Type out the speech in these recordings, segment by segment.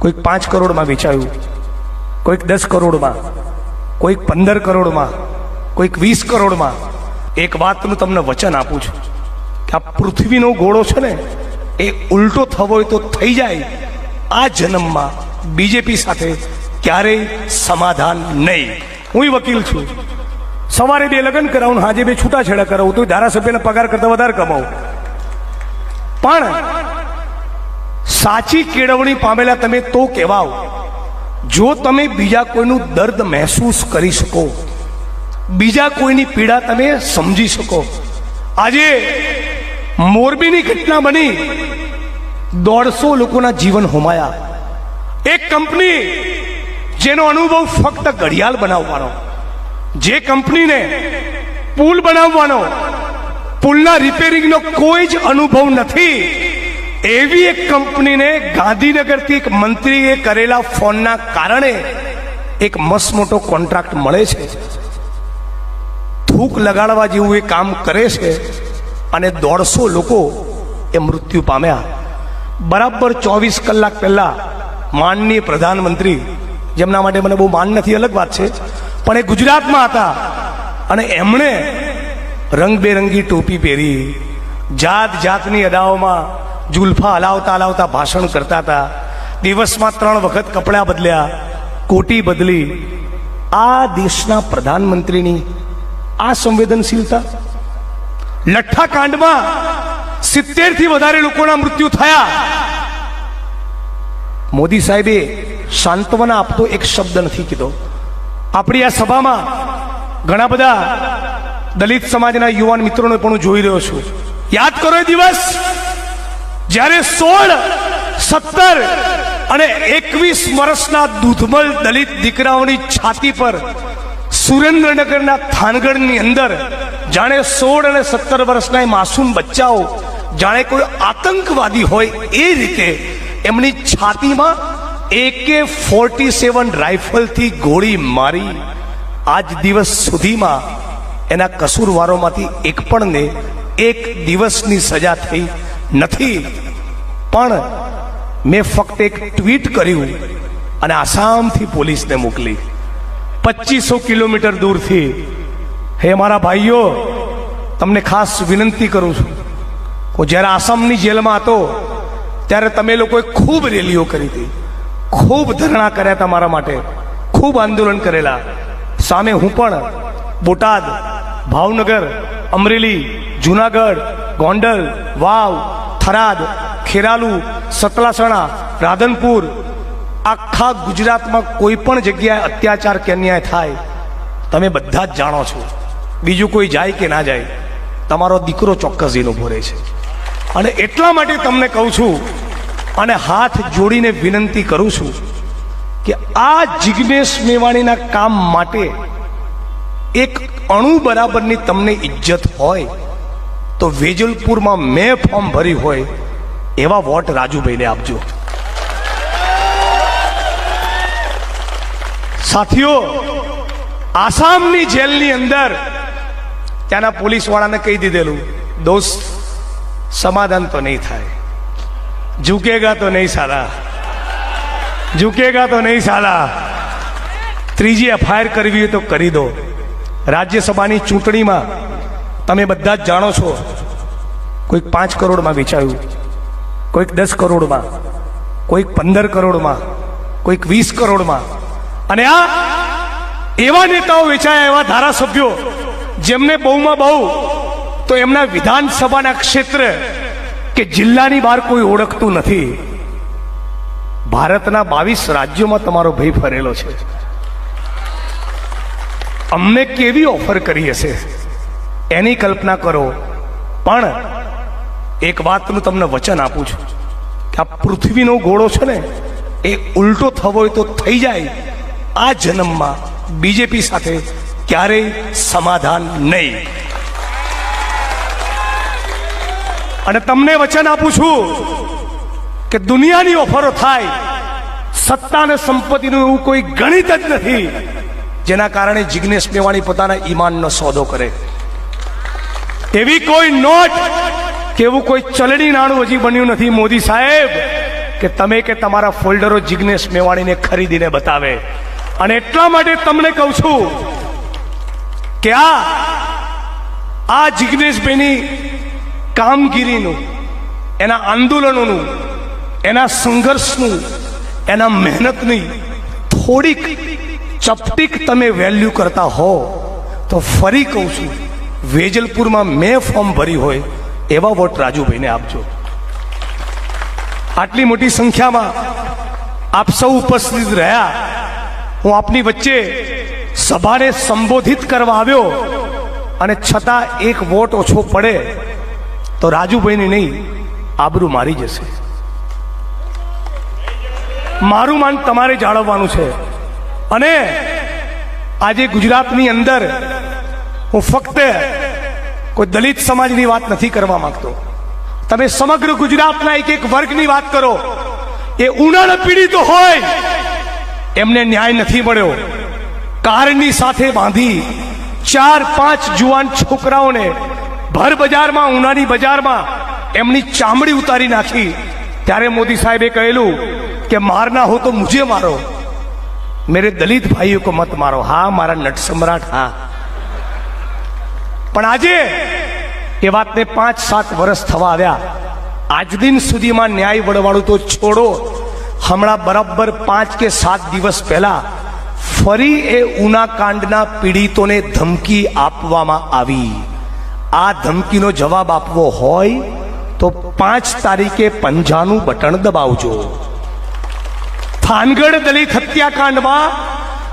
કોઈક પાંચ કરોડમાં વેચાયું, કોઈક દસ કરોડમાં, કોઈક પંદર કરોડમાં, કોઈક વીસ કરોડમાં. એક વાતનું તમને વચન આપું છું કે આ પૃથ્વીનો ગોળો છે ને, એ ઉલટો થવો હોય તો થઈ જાય. આ જન્મમાં બીજેપી સાથે ક્યારેય સમાધાન નહીં. હું વકીલ છું. સવારે બે લગ્ન કરાવું હાજે બે છૂટાછેડા કરાવું, તો ધારાસભ્યના પગાર કરતા વધારે કમાવું. પણ સાચી કેળવણી પામેલા તમે તો કહેવાઓ. જો તમે બીજા કોઈનું દર્દ મહેસૂસ કરી શકો, બીજા કોઈની પીડા તમે સમજી શકો. આજે મોરબીની ઘટના બની. દોઢસો લોકોના જીવન હોમાયા. એક કંપની જેનો અનુભવ ફક્ત ઘડિયાળ બનાવવાનો, જે કંપનીને પુલ બનાવવાનો, પુલના રિપેરિંગનો કોઈ જ અનુભવ નથી. એવી એક કંપનીને ગાંધીનગરથી એક મંત્રીએ કરેલા ફોનના કારણે એક મસ્ત મોટો કોન્ટ્રાક્ટ મળે છે. થૂક લગાડવા જેવું એ કામ કરે છે અને દોઢસો લોકો એ મૃત્યુ પામ્યા. બરાબર ચોવીસ કલાક પહેલા માનનીય પ્રધાનમંત્રી, જેમના માટે મને બહુ માન નથી, અલગ વાત છે, પણ એ ગુજરાતમાં હતા અને એમણે રંગબેરંગી ટોપી પહેરી, જાત જાતની અદાઓમાં જુલ્ફા હલાવતા હલાવતા ભાષણ કરતા હતા. દિવસમાં ત્રણ વખત કપડાં બદલ્યા, કોટી બદલી. આ દેશના પ્રધાનમંત્રીની આ સંવેદનશીલતા. લઠ્ઠા કાંડમાં સિત્તેરથી વધારે લોકોના મૃત્યુ થયા. મોદી સાહેબે સાંત્વના આપતો એક શબ્દ નથી કીધો. આપણી આ સભામાં ઘણા બધા દલિત સમાજના યુવાન મિત્રોને પણ હું જોઈ રહ્યો છું. યાદ કરો એ દિવસ! જ્યારે સોળ, સત્તર અને એકવીસ વર્ષના દૂધમલ દલિત દીકરાઓની છાતી પર સુરેન્દ્રનગરના થાનગઢની અંદર જાણે સોળ અને સત્તર વર્ષના માસૂમ બચ્ચાઓ, જાણે કોઈ આતંકવાદી હોય એ રીતે એમની છાતીમાં એકે ફોર્ટી સેવન રાઇફલથી ગોળી મારી. આજ દિવસ સુધીમાં એના કસૂરવારોમાંથી એક પણને એક દિવસની સજા થઈ. નથી. પણ મેં ફક્ત એક ટ્વીટ કર્યું અને આસામથી પોલીસને મોકલી. પચીસો કિલોમીટર દૂરથી. હે મારા ભાઈઓ, તમને ખાસ વિનંતી કરું છું. હું જ્યારે આસામની જેલમાં હતો, ત્યારે તમે લોકોએ ખૂબ રેલીઓ કરી હતી. ખૂબ ધરણા કર્યા હતા મારા માટે. ખૂબ આંદોલન કરેલા. સામે હું પણ બોટાદ, ભાવનગર, અમરેલી, જુનાગઢ, ગોંડલ, વાવ થરાદ, ખેરાલુ, સતલાસણા, રાધનપુર, આખા ગુજરાતમાં કોઈ પણ જગ્યાએ અત્યાચાર કે અન્યાય થાય, તમે બધા જ જાણો છો. બીજું કોઈ જાય કે ના જાય, તમારો દીકરો ચોક્કસ એનો ભરે છે. અને એટલા માટે તમને કહું છું અને હાથ જોડીને વિનંતી કરું છું કે આ જિજ્ઞેશ મેવાણીના કામ માટે એક અણુ બરાબરની તમને ઇજ્જત હોય તો વેજલપુરમાં મેં ફોર્મ ભર્યું હોય એવા વોટ રાજુભાઈને આપજો. સાથીઓ, આસામની જેલની અંદર ત્યાંના પોલીસ વાળાને કહી દીધેલું, દોસ્ત, સમાધાન તો નહીં થાય. ઝુકેગા તો નહીં સાલા. ઝુકેગા તો નહીં સાલા. ત્રીજી એફઆઈઆર કરવી હોય તો કરી દો. રાજ્યસભાની ચૂંટણીમાં તમે બધા જ જાણો છો, કોઈક પાંચ કરોડમાં વેચાયું, કોઈક દસ કરોડમાં, કોઈક પંદર કરોડમાં, કોઈક વીસ કરોડમાં. અને આ એવા નેતાઓ વેચાયા, એવા ધારાસભ્યો જેમને બહુમાં બહુ, તો એમના વિધાનસભાના ક્ષેત્ર કે જિલ્લાની બહાર કોઈ ઓળખતું નથી. ભારતના બાવીસ રાજ્યોમાં તમારો ભય ફરેલો છે. અમને કેવી ઓફર કરી હશે? એની કલ્પના કરો. પણ એક વાતનું તમને વચન આપું છું કે આ પૃથ્વીનો ગોળો છે ને, એ ઉલટો થવો હોય તો થઈ જાય. આ જન્મમાં બીજેપી સાથે ક્યારેય સમાધાન નહીં. અને તમને વચન આપું છું કે દુનિયાની ઓફરો થાય. સત્તા અને સંપત્તિનું એવું કોઈ ગણિત જ નથી, જેના કારણે જિગ્નેશ મેવાણી પોતાના ઈમાનનો સોદો કરે. એવી કોઈ નોટ કે એવું કોઈ ચલણી નાણું હજી બન્યું નથી મોદી સાહેબ, કે તમે કે તમારા ફોલ્ડરો જિગ્નેશ મેવાણીને ખરીદીને બતાવે. અને એટલા માટે તમને કહું છું કે આ આ જિગ્નેશભાઈની કામગીરીનું, એના આંદોલનોનું, એના સંઘર્ષનું, એના મહેનતની થોડીક ચપટીક તમે વેલ્યુ કરતા હો, તો ફરી કહું છું વેજલપુરમાં મેં ફોર્મ ભરી હોય એવા વોટ રાજુભાઈને આપજો. આટલી મોટી સંખ્યામાં આપ સૌ ઉપસ્થિત રહ્યા. હું આપની વચ્ચે સભાને સંબોધિત કરવા આવ્યો અને છતાં એક વોટ ઓછો પડે તો રાજુભાઈની નહીં, આબરૂ મારી જશે. મારું માન તમારે જાળવવાનું છે. અને આજે ગુજરાતની અંદર હું ફક્ત કોઈ દલિત સમાજની વાત નથી કરવા માંગતો. તમે સમગ્ર ગુજરાતના એક એક વર્ગની વાત કરો. એ ઉનાળા પીડિતો હોય, એમને ન્યાય નથી મળ્યો. કારની સાથે બાંધી ચાર પાંચ જુવાન છોકરાઓને ભર બજારમાં ઉનાની બજારમાં એમની ચામડી ઉતારી નાખી. ત્યારે મોદી સાહેબે કહેલું કે મારના હો તો મુજે મારો. મેરે દલિત ભાઈઓ કો મત મારો. હા, મારા નટ સમ્રાટ, હા. પણ આજે એ વાતને પાંચ સાત વર્ષ થવા આવ્યા. આજ દિન સુધીમાં ન્યાય વળવાળું તો છોડો. હમણાં બરાબર પાંચ કે સાત દિવસ પહેલા ફરી એ ઉના કાંડના પીડિતોને ધમકી આપવામાં આવી. આ ધમકીનો જવાબ આપવો હોય તો પાંચ તારીખે પંજાનું બટન દબાવજો. થાનગઢ દલિત હત્યાકાંડમાં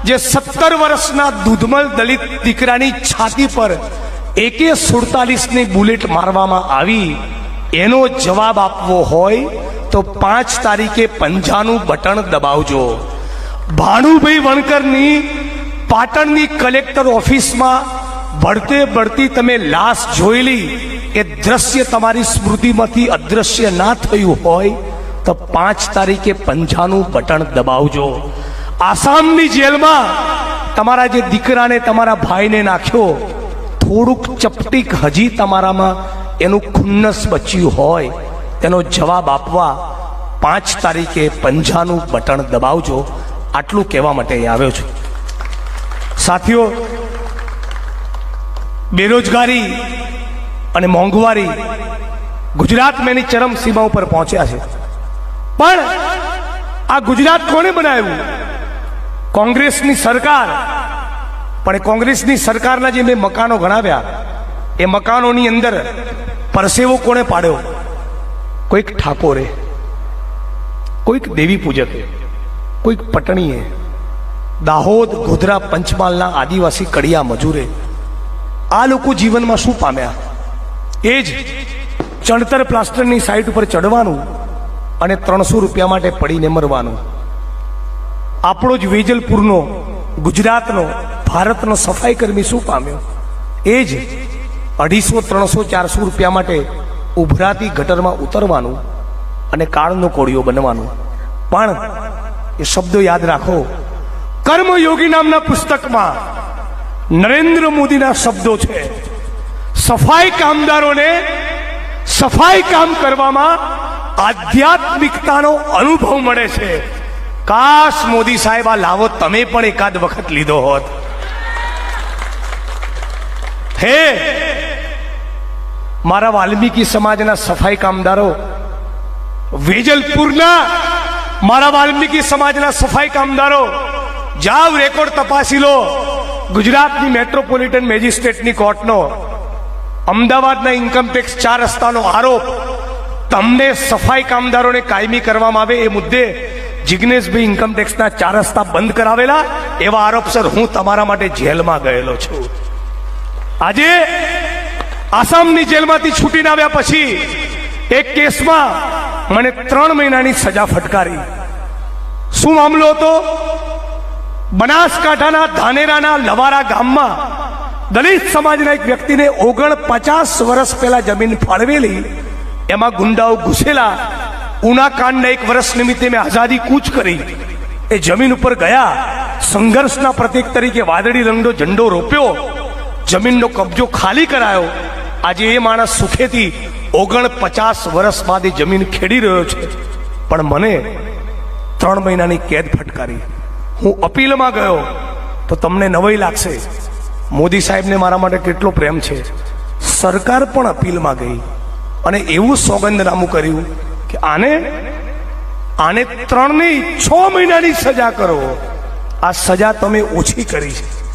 જે સત્તર વર્ષના દૂધમલ દલિત દીકરાની છાતી પર એકે સુડતાલીસની બુલેટ મારવામાં આવી, એનો જવાબ આપવો હોય તો પાંચ તારીખે પંજાનું બટન દબાવજો. ભાનુભાઈ વણકરની પાટણની કલેક્ટર ઓફિસમાં બળતે બળતી તમે લાશ જોયેલી, એ દ્રશ્ય તમારી સ્મૃતિમાંથી અદ્રશ્ય ના થયું હોય તો પાંચ તારીખે પંજાનું બટન દબાવજો. આસામની જેલમાં તમારા જે દીકરાને તમારા ભાઈને નાખ્યો થોડુંક ચપટીક હજી તમારામાં એનું ખુન્નસ બચ્યું હોય, તેનો જવાબ આપવા પાંચ તારીખે પંજાનું બટન દબાવજો. આટલું કહેવા માટે આવ્યો છું. સાથીઓ, બેરોજગારી અને મોંઘવારી ગુજરાતમાં એની ચરમ સીમા ઉપર પહોંચ્યા છે. પણ આ ગુજરાત કોણે બનાવ્યું? કોંગ્રેસની સરકાર પણ કોંગ્રેસની સરકારના જે મકાનો ગણાવ્યા, એ મકાનોની અંદર પરસેવો કોણે પાડ્યો? કોઈક ઠાકોરે, કોઈક દેવી પૂજકે, કોઈક પટણીએ, દાહોદ ગોધરા પંચમહાલના આદિવાસી કડિયા મજૂરે, આ લોકો જીવનમાં શું પામ્યા? એ જ ચણતર પ્લાસ્ટરની સાઈટ ઉપર ચડવાનું અને ત્રણસો રૂપિયા માટે પડીને મરવાનું. આપણો જ વેજલપુરનો, ગુજરાતનો ભારતનો સફાઈ કર્મી શું પામ્યો? એ જ અઢીસો, ત્રણસો, ચારસો રૂપિયા માટે ઉભરાતી ગટરમાં ઉતરવાનું અને કાળનો કોળિયો બનવાનું. પણ એ શબ્દો યાદ રાખો. કર્મયોગી નામના પુસ્તકમાં નરેન્દ્ર મોદીના શબ્દો છે. સફાઈ કામદારોને સફાઈ કામ કરવામાં આધ્યાત્મિકતાનો અનુભવ મળે છે. કાશ મોદી સાહેબ આ લાવો, તમે પણ એકાદ વખત લીધો હોત. હે! મારા વાલ્મીકી સમાજના સફાઈ કામદારો, વેજલપુરના મારા વાલ્મીકી સમાજના સફાઈ કામદારો, જાવ રેકોર્ડ તપાસી લો. ગુજરાતની મેટ્રોપોલિટન મેજિસ્ટ્રેટની કોર્ટનો અમદાવાદના ઇન્કમટેક્સ ચાર રસ્તાનો આરોપ, તમને સફાઈ કામદારોને કાયમી કરવામાં આવે એ મુદ્દે જિજ્ઞેશભાઈ ઇન્કમટેક્સના ચાર રસ્તા બંધ કરાવેલા એવા આરોપસર હું તમારા માટે જેલમાં ગયેલો છું. આજે આસામની જેલમાંથી છૂટીને આવ્યા પછી એક કેસમાં મને ત્રણ મહિનાની સજા ફટકારી. શું મામલો હતો? બનાસકાંઠાના ધાનેરાના લવારા ગામમાં દલિત સમાજના એક વ્યક્તિને ઓગણ પચાસ વર્ષ પહેલા જમીન ફાળવેલી, એમાં ગુંડાઓ ઘૂસેલા, ઉના કાંડના એક વર્ષ નિમિત્તે મેં આઝાદી કૂચ કરી. એ જમીન ઉપર ગયા, સંઘર્ષના પ્રતીક તરીકે વાદળી રંગનો ઝંડો રોપ્યો. જમીનનો કબજો ખાલી કરાયો. આજે એ માણસ સુખેથી ઓગણ પચાસ વર્ષ બાદ એ જમીન ખેડી રહ્યો છે. પણ મને ત્રણ મહિનાની કેદ ફટકારી. હું અપીલમાં ગયો તો તમને નવાઈ લાગશે. મોદી સાહેબને મારા માટે કેટલો પ્રેમ છે. સરકાર પણ અપીલમાં ગઈ અને એવું સોગંદનામું કર્યું કે આને આને ત્રણની છ મહિનાની સજા કરો. આ સજા તમે ઓછી કરી છે.